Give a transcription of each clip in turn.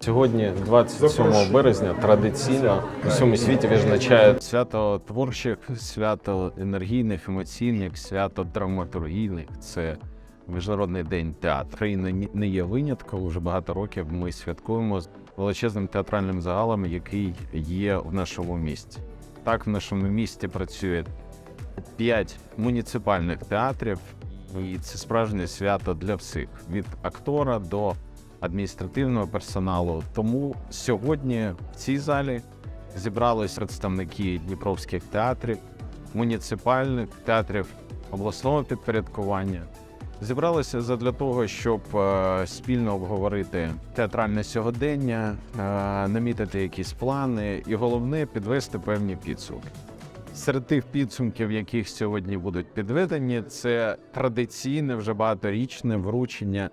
Сьогодні, 27 березня, традиційно у всьому світі відзначають свято творчих, свято енергійних, емоційних, свято драматургійних. Це Міжнародний день театру. Україна ні- не є винятком. Уже багато років ми святкуємо з величезним театральним загалом, який є в нашому місті. Так, в нашому місті працює п'ять муніципальних театрів, і це справжнє свято для всіх від актора до адміністративного персоналу. Тому сьогодні в цій залі зібрались представники дніпровських театрів, муніципальних театрів обласного підпорядкування. Зібралися задля того, щоб е, спільно обговорити театральне сьогодення, е, намітити якісь плани і головне підвести певні підсумки. Серед тих підсумків, яких сьогодні будуть підведені, це традиційне вже багаторічне вручення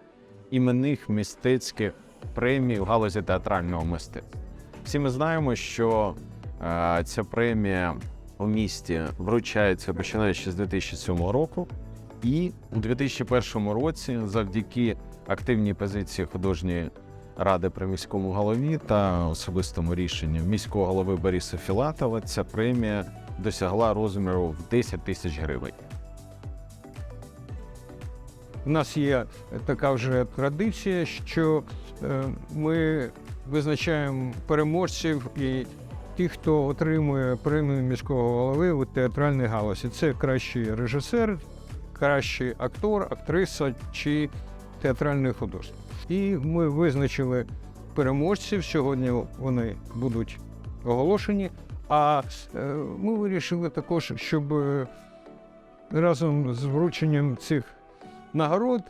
іменних мистецьких премій в галузі театрального мистецтва. Всі ми знаємо, що е, ця премія у місті вручається починаючи з 2007 року, і у 2001 році, завдяки активній позиції художньої ради при міському голові та особистому рішенню міського голови Бориса Філатова, ця премія досягла розміру в 10 тисяч гривень. У нас є така вже традиція, що е, ми визначаємо переможців і тих, хто отримує премію міського голови у театральній галузі. Це кращий режисер, кращий актор, актриса чи театральний художник. І ми визначили переможців. Сьогодні вони будуть оголошені. А е, ми вирішили також, щоб е, разом з врученням цих нагород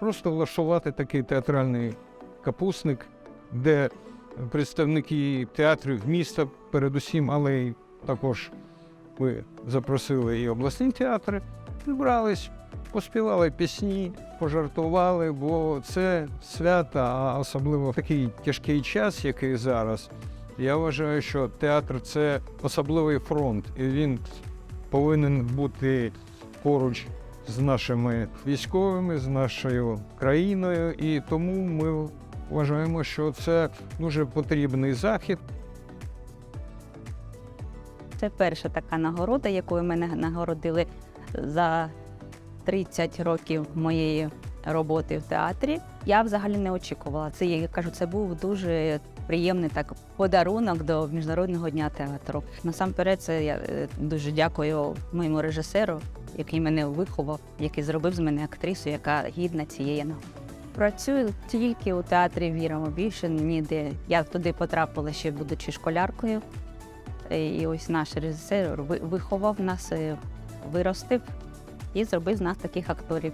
просто влаштувати такий театральний капусник, де представники театрів міста, передусім, але й також ми запросили і обласні театри, зібрались, поспівали пісні, пожартували, бо це свято, а особливо в такий тяжкий час, який зараз. Я вважаю, що театр це особливий фронт, і він повинен бути поруч з нашими військовими, з нашою країною, і тому ми вважаємо, що це дуже потрібний захід. Це перша така нагорода, якою мене нагородили за 30 років моєї роботи в театрі. Я взагалі не очікувала. Це я кажу, це був дуже приємний так подарунок до міжнародного дня театру. Насамперед, це я е, дуже дякую моєму режисеру, який мене виховав, який зробив з мене актрису, яка гідна цієї нагороди. Працюю тільки у театрі віримо більше ніде. Я туди потрапила ще будучи школяркою. І ось наш режисер виховав нас, е, виростив і зробив з нас таких акторів.